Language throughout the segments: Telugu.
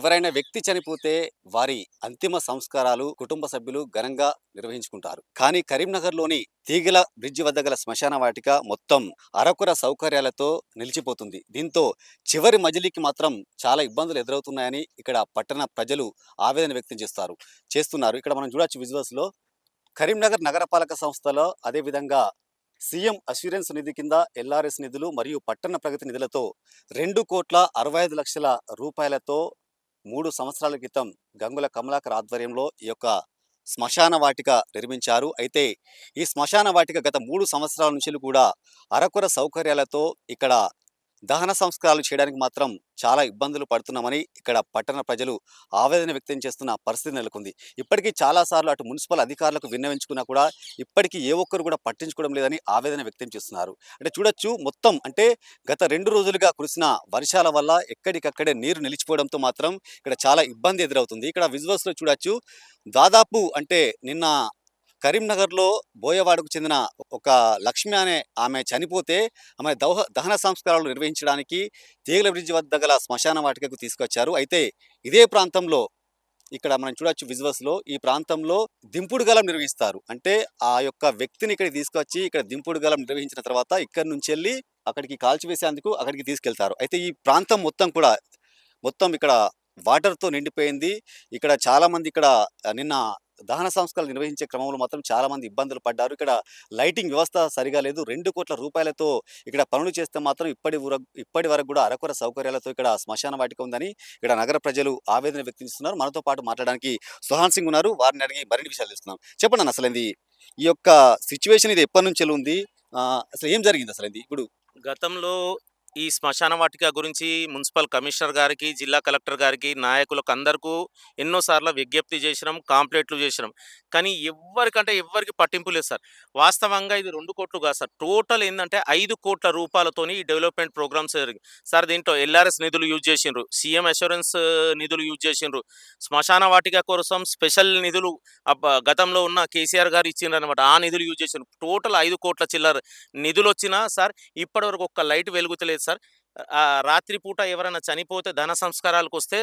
ఎవరైనా వ్యక్తి చనిపోతే వారి అంతిమ సంస్కారాలు కుటుంబ సభ్యులు ఘనంగా నిర్వహించుకుంటారు. కానీ కరీంనగర్లోని తీగల బ్రిడ్జి వద్ద గల శ్మశాన వాటిక మొత్తం అరకుర సౌకర్యాలతో నిలిచిపోతుంది. దీంతో చివరి మజిలీకి మాత్రం చాలా ఇబ్బందులు ఎదురవుతున్నాయని ఇక్కడ పట్టణ ప్రజలు ఆవేదన వ్యక్తం చేస్తారు చేస్తున్నారు. ఇక్కడ మనం చూడొచ్చు విజువల్స్లో కరీంనగర్ నగరపాలక సంస్థలో అదేవిధంగా సీఎం అస్యూరెన్స్ నిధి కింద ఎల్ఆర్ఎస్ నిధులు మరియు పట్టణ ప్రగతి నిధులతో రెండు కోట్ల అరవై ఐదు లక్షల రూపాయలతో మూడు సంవత్సరాల క్రితం గంగుల కమలాకర్ ఆధ్వర్యంలో ఈ యొక్క శ్మశాన వాటిక నిర్మించారు. అయితే ఈ శ్మశాన వాటిక గత మూడు సంవత్సరాల నుంచి కూడా అరకొర సౌకర్యాలతో ఇక్కడ దహన సంస్కారాలు చేయడానికి మాత్రం చాలా ఇబ్బందులు పడుతున్నామని ఇక్కడ పట్టణ ప్రజలు ఆవేదన వ్యక్తం చేస్తున్న పరిస్థితి నెలకొంది. ఇప్పటికీ చాలాసార్లు అటు మున్సిపల్ అధికారులకు విన్నవించుకున్నా కూడా ఇప్పటికీ ఏ ఒక్కరు కూడా పట్టించుకోవడం లేదని ఆవేదన వ్యక్తం చేస్తున్నారు. అంటే చూడొచ్చు మొత్తం అంటే గత రెండు రోజులుగా కురిసిన వర్షాల వల్ల ఎక్కడికక్కడే నీరు నిలిచిపోవడంతో మాత్రం ఇక్కడ చాలా ఇబ్బంది ఎదురవుతుంది. ఇక్కడ విజువల్స్లో చూడొచ్చు దాదాపు అంటే నిన్న కరీంనగర్లో బోయవాడకు చెందిన ఒక లక్ష్మి అనే ఆమె చనిపోతే ఆమె దౌహ దహన సంస్కారాలు నిర్వహించడానికి తీగల బ్రిడ్జ్ వద్ద గల శ్మశాన వాటికకు తీసుకొచ్చారు. అయితే ఇదే ప్రాంతంలో ఇక్కడ మనం చూడొచ్చు విజువస్లో ఈ ప్రాంతంలో దింపుడు గలం నిర్వహిస్తారు. అంటే ఆ యొక్క వ్యక్తిని ఇక్కడికి తీసుకొచ్చి ఇక్కడ దింపుడు గలం నిర్వహించిన తర్వాత ఇక్కడి నుంచి వెళ్ళి అక్కడికి కాల్చివేసేందుకు అక్కడికి తీసుకెళ్తారు. అయితే ఈ ప్రాంతం మొత్తం కూడా మొత్తం ఇక్కడ వాటర్తో నిండిపోయింది. ఇక్కడ చాలామంది ఇక్కడ నిన్న దహన సంస్కారాలు నిర్వహించే క్రమంలో మాత్రం చాలా మంది ఇబ్బందులు పడ్డారు. ఇక్కడ లైటింగ్ వ్యవస్థ సరిగా లేదు. రెండు కోట్ల రూపాయలతో ఇక్కడ పనులు చేస్తే మాత్రం ఇప్పటి వరకు ఇప్పటి వరకు కూడా అరకొర సౌకర్యాలతో ఇక్కడ శ్మశాన వాటిక ఉందని ఇక్కడ నగర ప్రజలు ఆవేదన వ్యక్తం చేస్తున్నారు. మనతో పాటు మాట్లాడడానికి సుహాన్ సింగ్ ఉన్నారు. వారిని అడిగి మరిన్ని విషయాలు తెలుస్తున్నాం చెప్పండి అసలు ఇది ఈ యొక్క సిచ్యువేషన్ ఇది ఎప్పటి నుంచి ఉంది? అసలు ఏం జరిగింది అసలు ఇది ఇప్పుడు గతంలో ఈ శ్మశాన వాటిక గురించి మున్సిపల్ కమిషనర్ గారికి జిల్లా కలెక్టర్ గారికి నాయకులకు అందరికీ ఎన్నోసార్లు విజ్ఞప్తి చేసినాం కాంప్లైంట్లు చేసినాం. కానీ ఎవరికంటే ఎవరికి పట్టింపు లేదు సార్. వాస్తవంగా ఇది రెండు కోట్లు కాదు సార్. టోటల్ ఏంటంటే ఐదు కోట్ల రూపాయలతోని ఈ డెవలప్మెంట్ ప్రోగ్రామ్స్ జరిగింది సార్ దీంట్లో ఎల్ఆర్ఎస్ నిధులు యూజ్ చేసిండ్రు సీఎం అష్యూరెన్స్ నిధులు యూజ్ చేసిండ్రు. శ్మశాన వాటిక కోసం స్పెషల్ నిధులు గతంలో ఉన్న కేసీఆర్ గారు ఇచ్చిండ్రు అనమాట ఆ నిధులు యూజ్ చేసిండ్రు. టోటల్ ఐదు కోట్ల చిల్లర నిధులు వచ్చినా సార్ ఇప్పటివరకు ఒక్క లైట్ వెలుగుతలేదు సార్. ఆ ఎవరైనా చనిపోతే ధన సంస్కారాలకు వస్తే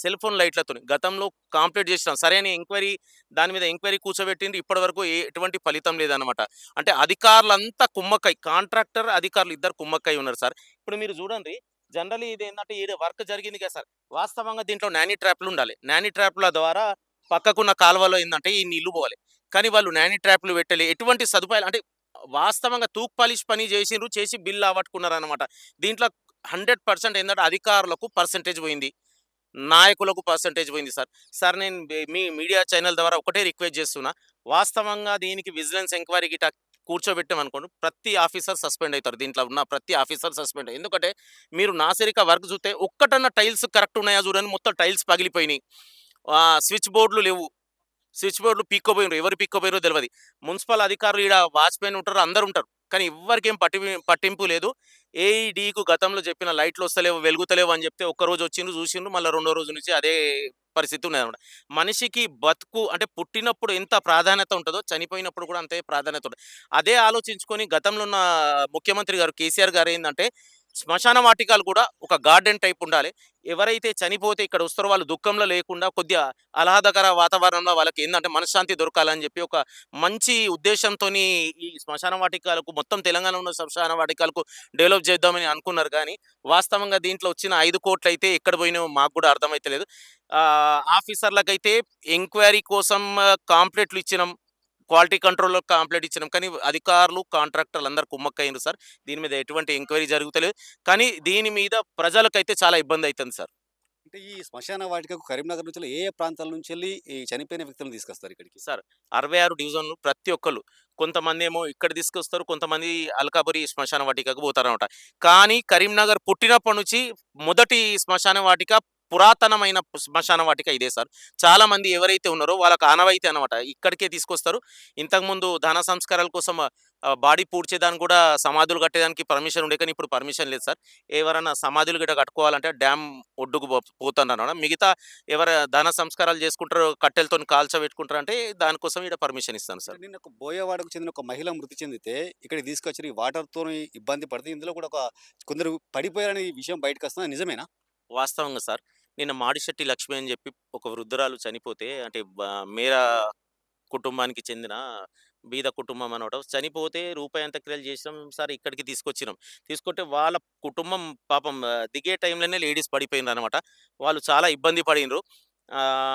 సెల్ ఫోన్ లైట్లతో గతంలో కంప్లీట్ చేసినాం. సరైన ఎంక్వైరీ దాని మీద ఎంక్వైరీ కూర్చోబెట్టింది. ఇప్పటి వరకు ఎటువంటి ఫలితం లేదనమాట అంటే అధికారులంతా కుమ్మక్కై కాంట్రాక్టర్ అధికారులు ఇద్దరు కుమ్మక్కై ఉన్నారు సార్. ఇప్పుడు మీరు చూడండి జనరలీ ఇది ఏంటంటే ఈ వర్క్ జరిగింది కదా సార్. వాస్తవంగా దీంట్లో నాని ట్రాప్లు ఉండాలి. నాని ట్రాప్ల ద్వారా పక్కకున్న కాలువలో ఏంటంటే ఈ నీళ్ళు పోవాలి. కానీ వాళ్ళు నానీ ట్రాప్లు పెట్టలే. ఎటువంటి సదుపాయాలు అంటే వాస్తవంగా తూక్ పాలిష్ పని చేసిండ్రు చేసి బిల్ ఆవట్టుకున్నారు అనమాట దీంట్లో హండ్రెడ్ పర్సెంట్ ఏంటంటే అధికారులకు పర్సంటేజ్ పోయింది. నాయకులకు పర్సంటేజ్ పోయింది సార్. సార్ నేను మీ మీడియా ఛానల్ ద్వారా ఒకటే రిక్వెస్ట్ చేస్తున్నా. వాస్తవంగా దీనికి విజిలెన్స్ ఎంక్వైరీ గిట కూర్చోబెట్టామనుకోండి ప్రతి ఆఫీసర్ సస్పెండ్ అవుతారు దీంట్లో ఉన్న ప్రతి ఆఫీసర్ సస్పెండ్ ఎందుకంటే మీరు నాసిరిక వర్క్ చూస్తే ఒక్కటన్నా టైల్స్ కరెక్ట్ ఉన్నాయా చూడండి మొత్తం టైల్స్ పగిలిపోయినాయి. స్విచ్ బోర్డులు లేవు. స్విచ్ బోర్డులు పీక్కోపోయినారు ఎవరు పీక్కోపోయారో తెలియదు మున్సిపల్ అధికారులు ఇక్కడ వాచ్మెన్ ఉంటారు అందరు ఉంటారు. కానీ ఎవరికేం పట్టి పట్టింపు లేదు. ఏఈడీకు గతంలో చెప్పిన లైట్లు వస్తలేవు వెలుగుతలేవు అని చెప్తే ఒక్క రోజు వచ్చిండ్రు చూసిండ్రు. మళ్ళీ రెండో రోజు నుంచి అదే పరిస్థితి ఉన్నది అనమాట మనిషికి బతుకు అంటే పుట్టినప్పుడు ఎంత ప్రాధాన్యత ఉంటుందో చనిపోయినప్పుడు కూడా అంతే ప్రాధాన్యత ఉంటుంది. అదే ఆలోచించుకొని గతంలో ఉన్న ముఖ్యమంత్రి గారు కేసీఆర్ గారు ఏంటంటే శ్మశాన వాటికాలు కూడా ఒక గార్డెన్ టైప్ ఉండాలి. ఎవరైతే చనిపోతే ఇక్కడ వస్తారో వాళ్ళు దుఃఖంలో లేకుండా కొద్దిగా ఆహ్లాదకర వాతావరణంలో వాళ్ళకి ఏంటంటే మనశ్శాంతి దొరకాలని చెప్పి ఒక మంచి ఉద్దేశంతో ఈ శ్మశాన వాటికాలకు మొత్తం తెలంగాణ ఉన్న శ్మశాన వాటికాలకు డెవలప్ చేద్దామని అనుకున్నారు కానీ వాస్తవంగా దీంట్లో వచ్చిన ఐదు కోట్లు అయితే ఎక్కడ పోయినాయో మాకు కూడా అర్థమైతలేదు. ఆఫీసర్లకైతే ఎంక్వైరీ కోసం కాంప్లెట్లు ఇచ్చినాం. క్వాలిటీ కంట్రోల్లో కాంప్లైంట్ ఇచ్చినాం. కానీ అధికారులు కాంట్రాక్టర్లు అందరు కుమ్మక్కయ్యారు సార్. దీని మీద ఎటువంటి ఎంక్వైరీ జరుగుతలేదు. కానీ దీని మీద ప్రజలకైతే చాలా ఇబ్బంది అవుతుంది సార్. అంటే ఈ శ్మశాన వాటికకు కరీంనగర్ నుంచి ఏ ఏ ప్రాంతాల నుంచి వెళ్ళి ఈ చనిపోయిన వ్యక్తులను తీసుకొస్తారు ఇక్కడికి? సార్ అరవై ఆరు డివిజన్లు ప్రతి ఒక్కరు కొంతమంది ఏమో ఇక్కడ తీసుకొస్తారు కొంతమంది అల్కాపురి శ్మశాన వాటికకు పోతారనమాట కానీ కరీంనగర్ పుట్టినప్పటి నుంచి మొదటి శ్మశాన వాటిక పురాతనమైన శ్మశాన వాటిక ఇదే సార్. చాలా మంది ఎవరైతే ఉన్నారో వాళ్ళకి ఆనవాయితీ అనమాట ఇక్కడికే తీసుకొస్తారు. ఇంతకుముందు ధన సంస్కారాల కోసం బాడీ పూడ్చేదానికి కూడా సమాధులు కట్టేదానికి పర్మిషన్ ఉండే కానీ ఇప్పుడు పర్మిషన్ లేదు సార్. ఎవరైనా సమాధులు గిట్ట కట్టుకోవాలంటే డ్యామ్ ఒడ్డుకు పోతున్నారు మిగతా ఎవరు ధన సంస్కారాలు చేసుకుంటారో కట్టెలతో కాల్చబెట్టుకుంటారు అంటే దానికోసం ఇక్కడ పర్మిషన్ ఇస్తాను సార్. నిన్న ఒక బోయవాడకు చెందిన ఒక మహిళ మృతి చెందితే ఇక్కడ తీసుకొచ్చి ఈ వాటర్తో ఇబ్బంది పడితే ఇందులో కూడా ఒక కొందరు పడిపోయారని విషయం బయటకు వస్తుంది? నిజమేనా? వాస్తవంగా సార్. నిన్న మాడిశెట్టి లక్ష్మి అని చెప్పి ఒక వృద్ధురాలు చనిపోతే అంటే బ- మేరా కుటుంబానికి చెందిన బీద కుటుంబం అనమాట. చనిపోతే రూపాయి అంత్యక్రియలు చేసినాం సార్ ఇక్కడికి తీసుకొచ్చినాం. తీసుకుంటే వాళ్ళ కుటుంబం పాపం ఆ, దిగే టైంలోనే లేడీస్ పడిపోయింది అనమాట. వాళ్ళు చాలా ఇబ్బంది పడినరు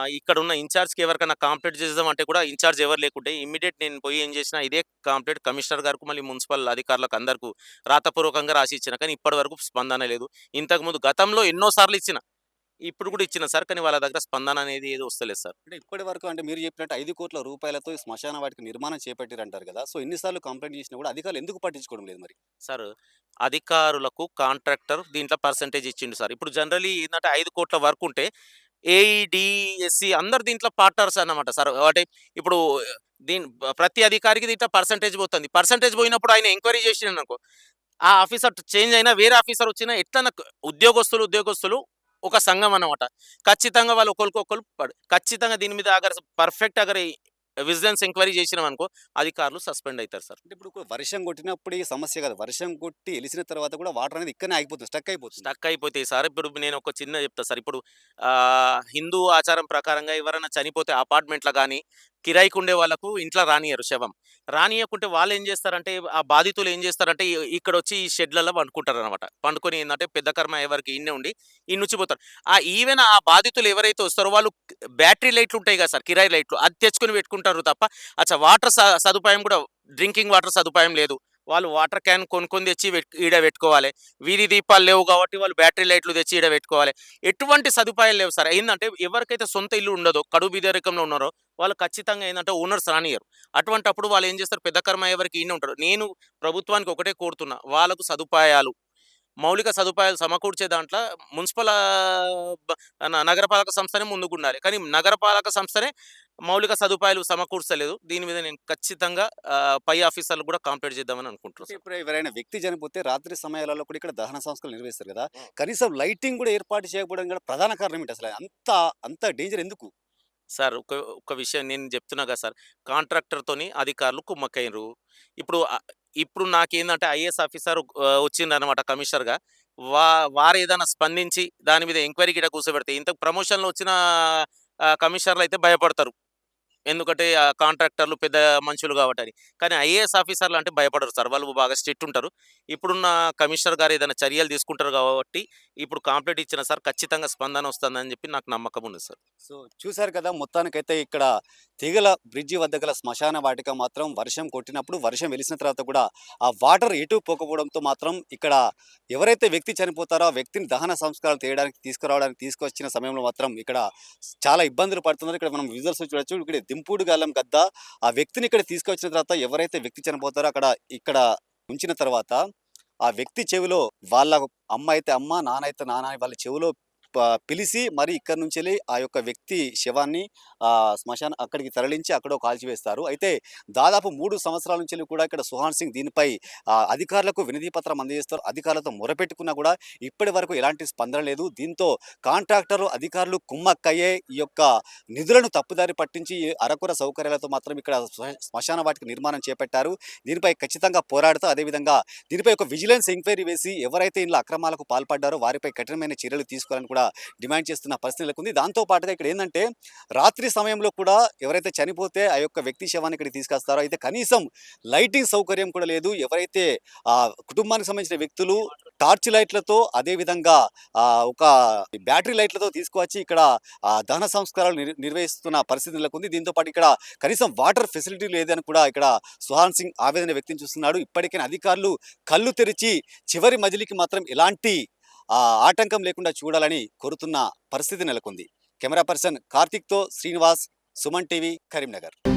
ఇక్కడ ఉన్న ఇన్ఛార్జ్కి ఎవరికైనా కాంప్లీట్ చేద్దాం అంటే కూడా ఇన్ఛార్జ్ ఎవరు లేకుంటే ఇమీడియట్ నేను పోయి ఏం చేసిన ఇదే కాంప్లీట్ కమిషనర్ గారికి మళ్ళీ మున్సిపల్ అధికారులకు అందరికీ రాతపూర్వకంగా రాసి ఇచ్చిన. కానీ ఇప్పటి వరకు స్పందన లేదు. ఇంతకుముందు గతంలో ఎన్నోసార్లు ఇచ్చిన. ఇప్పుడు కూడా ఇచ్చిన సార్ కానీ వాళ్ళ దగ్గర స్పందన అనేది ఏది వస్తలేదు సార్. అంటే ఇప్పటి వరకు అంటే మీరు చెప్పినట్టు ఐదు కోట్ల రూపాయలతో ఈ శ్మశాన వాటికి నిర్మాణం చేపట్టారు అంటారు కదా. సో ఎన్నిసార్లు కంప్లైంట్ చేసినా కూడా అధికారులు ఎందుకు పట్టించుకోవడం లేదు మరి? సార్ అధికారులకు కాంట్రాక్టర్ దీంట్లో పర్సంటేజ్ ఇచ్చిండు సార్. ఇప్పుడు జనరలీ ఏంటంటే ఐదు కోట్ల వర్క్ ఉంటే ఏఈడిఎస్సి అందరు దీంట్లో పార్ట్నర్స్ అన్నమాట సార్. అంటే ఇప్పుడు దీని ప్రతి అధికారికి దీంట్లో పర్సంటేజ్ పోతుంది. పర్సంటేజ్ పోయినప్పుడు ఆయన ఎంక్వైరీ చేసిండు అనుకో. ఆ ఆఫీసర్ చేంజ్ అయినా వేరే ఆఫీసర్ వచ్చినా ఎట్లా ఉద్యోగస్తులు ఉద్యోగస్తులు ఒక సంఘం అన్నమాట. ఖచ్చితంగా వాళ్ళు ఒకరికొకరు ఖచ్చితంగా దీని మీద అగర్ పర్ఫెక్ట్ అగర్ విజిలెన్స్ ఎంక్వైరీ చేసినాం అనుకో అధికారులు సస్పెండ్ అవుతారు సార్. ఇప్పుడు వర్షం కొట్టినప్పుడు ఈ సమస్య కాదు. వర్షం కొట్టి వెలిసిన తర్వాత కూడా వాటర్ అనేది ఇక్కడనే ఆగిపోతుంది స్టక్ అయిపోతుంది. స్టక్ అయిపోతాయి సార్. ఇప్పుడు నేను ఒక చిన్న చెప్తా సార్. ఇప్పుడు హిందూ ఆచారం ప్రకారంగా ఎవరైనా చనిపోతే అపార్ట్మెంట్లో కానీ కిరాయికి ఉండే వాళ్ళకు ఇంట్లో రానియరు శవం. రానియకుంటే వాళ్ళు ఏం చేస్తారంటే ఆ బాధితులు ఏం చేస్తారంటే ఇక్కడ వచ్చి ఈ షెడ్లలో పండుకుంటారు అనమాట పండుకొని ఏంటంటే పెద్ద కర్మ ఎవరికి ఇన్నే ఉండి ఈ ఆ ఈవెన్ ఆ బాధితులు ఎవరైతే వస్తారో వాళ్ళు బ్యాటరీ లైట్లు ఉంటాయి కదా సార్ కిరాయి లైట్లు అది తెచ్చుకొని పెట్టుకుంటారు తప్ప అచ్చా వాటర్ సదుపాయం కూడా డ్రింకింగ్ వాటర్ సదుపాయం లేదు. వాళ్ళు వాటర్ క్యాన్ కొనుక్కొని తెచ్చి ఈడ పెట్టుకోవాలి. వీధి దీపాలు లేవు కాబట్టి వాళ్ళు బ్యాటరీ లైట్లు తెచ్చి ఈడ పెట్టుకోవాలి. ఎటువంటి సదుపాయాలు లేవు సార్. ఏంటంటే ఎవరికైతే సొంత ఇల్లు ఉండదో కడుపు బీదరికంలో ఉన్నారో వాళ్ళు ఖచ్చితంగా ఏంటంటే ఓనర్స్ రానియరు అటువంటి అప్పుడు వాళ్ళు ఏం చేస్తారు? పెద్ద కర్మ ఎవరికి ఈయన ఉంటారు. నేను ప్రభుత్వానికి ఒకటే కోరుతున్నా. వాళ్ళకు సదుపాయాలు మౌలిక సదుపాయాలు సమకూర్చే దాంట్లో మున్సిపల్ నగరపాలక సంస్థనే ముందుకు ఉండాలి కానీ నగరపాలక సంస్థనే మౌలిక సదుపాయాలు సమకూర్చలేదు. దీని మీద నేను ఖచ్చితంగా పై ఆఫీసర్లు కూడా కాంప్లీట్ చేద్దామని అనుకుంటున్నాను. ఇప్పుడు ఎవరైనా వ్యక్తి చనిపోతే రాత్రి సమయాలలో కూడా ఇక్కడ దహన సంస్కరణలు నిర్వహిస్తారు కదా. కనీసం లైటింగ్ కూడా ఏర్పాటు చేయకపోవడం కూడా ప్రధాన కారణం ఏంటి అసలు? అంత అంత డేంజర్ ఎందుకు? సార్ ఒక ఒక విషయం నేను చెప్తున్నా కదా సార్. కాంట్రాక్టర్తోని అధికారులు కుమ్మక్కయ్యారు ఇప్పుడు ఆ- ఇప్పుడు నాకేందంటే ఐఏఎస్ ఆఫీసర్ వచ్చిండు అనమాట కమిషనర్గా. వా వారు ఏదైనా స్పందించి దాని మీద ఎంక్వైరీ గిట కూర్చోబెడితే ఇంత ప్రమోషన్లో వచ్చిన ఆ, కమిషనర్లు అయితే భయపడతారు. ఎందుకంటే ఆ కాంట్రాక్టర్లు పెద్ద మనుషులు కాబట్టి అని. కానీ ఐఏఎస్ ఆఫీసర్లు అంటే భయపడరు సార్. వాళ్ళు బాగా స్ట్రిక్ట్ ఉంటారు. ఇప్పుడున్న కమిషనర్ గారు ఏదైనా చర్యలు తీసుకుంటారు కాబట్టి ఇప్పుడు కాంప్లీట్ ఇచ్చిన సార్ ఖచ్చితంగా స్పందన వస్తుందని చెప్పి నాకు నమ్మకం ఉంది సార్. సో చూశారు కదా మొత్తానికైతే ఇక్కడ తీగల బ్రిడ్జి వద్ద గల శ్మశాన వాటిక మాత్రం వర్షం కొట్టినప్పుడు వర్షం వెలిసిన తర్వాత కూడా ఆ వాటర్ ఎటు పోకపోవడంతో మాత్రం ఇక్కడ ఎవరైతే వ్యక్తి చనిపోతారో ఆ వ్యక్తిని దహన సంస్కారాలు తీయడానికి తీసుకురావడానికి తీసుకొచ్చిన సమయంలో మాత్రం ఇక్కడ చాలా ఇబ్బందులు పడుతున్నారు. ఇక్కడ మనం విజువల్స్ చూడొచ్చు. ఇక్కడ దింపుడు గాలం గద్ద ఆ వ్యక్తిని ఇక్కడ తీసుకొచ్చిన తర్వాత ఎవరైతే వ్యక్తి చనిపోతారో అక్కడ ఇక్కడ ఉంచిన తర్వాత ఆ వ్యక్తి చెవిలో వాళ్ళ అమ్మ అయితే అమ్మ నాన్న అయితే నాన్న వాళ్ళ చెవిలో పిలిచి మరి ఇక్కడ నుంచి వెళ్ళి ఆ యొక్క వ్యక్తి శవాన్ని శ్మశాన అక్కడికి తరలించి అక్కడ కాల్చివేస్తారు. అయితే దాదాపు మూడు సంవత్సరాల నుంచి వెళ్ళి కూడా ఇక్కడ సుహాన్ సింగ్ దీనిపై అధికారులకు వినతి పత్రం అందజేస్తారు. అధికారులతో మొరపెట్టుకున్నా కూడా ఇప్పటి వరకు ఎలాంటి స్పందన లేదు. దీంతో కాంట్రాక్టర్లు అధికారులు కుమ్మక్కయ్యే ఈ యొక్క నిధులను తప్పుదారి పట్టించి ఈ అరకుర సౌకర్యాలతో మాత్రం ఇక్కడ శ్మశాన వాటికి నిర్మాణం చేపట్టారు. దీనిపై ఖచ్చితంగా పోరాడుతూ అదేవిధంగా దీనిపై ఒక విజిలెన్స్ ఎంక్వైరీ వేసి ఎవరైతే ఇంట్లో అక్రమాలకు పాల్పడ్డారో వారిపై కఠినమైన చర్యలు తీసుకోవాలని కూడా డిమాండ్ చేస్తున్న పరిస్థితి నెలకొంది. దాంతో పాటుగా ఇక్కడ ఏంటంటే రాత్రి సమయంలో కూడా ఎవరైతే చనిపోతే ఆ యొక్క వ్యక్తి శవాన్ని ఇక్కడికి తీసుకొస్తారో అయితే కనీసం లైటింగ్ సౌకర్యం కూడా లేదు. ఎవరైతే ఆ కుటుంబానికి సంబంధించిన వ్యక్తులు టార్చ్ లైట్లతో అదేవిధంగా ఒక బ్యాటరీ లైట్లతో తీసుకువచ్చి ఇక్కడ దహన సంస్కారాలు నిర్వహిస్తున్న పరిస్థితి నెలకొంది. దీంతో పాటు ఇక్కడ కనీసం వాటర్ ఫెసిలిటీ లేదని కూడా ఇక్కడ సుహాన్ సింగ్ ఆవేదన వ్యక్తం చేస్తున్నాడు. ఇప్పటికైనా అధికారులు కళ్ళు తెరిచి చివరి మజిలీకి మాత్రం ఎలాంటి ఆటంకం లేకుండా చూడాలని కోరుతున్న పరిస్థితి నెలకొంది. కెమెరా పర్సన్ కార్తిక్తో శ్రీనివాస్ సుమన్ టీవీ కరీంనగర్.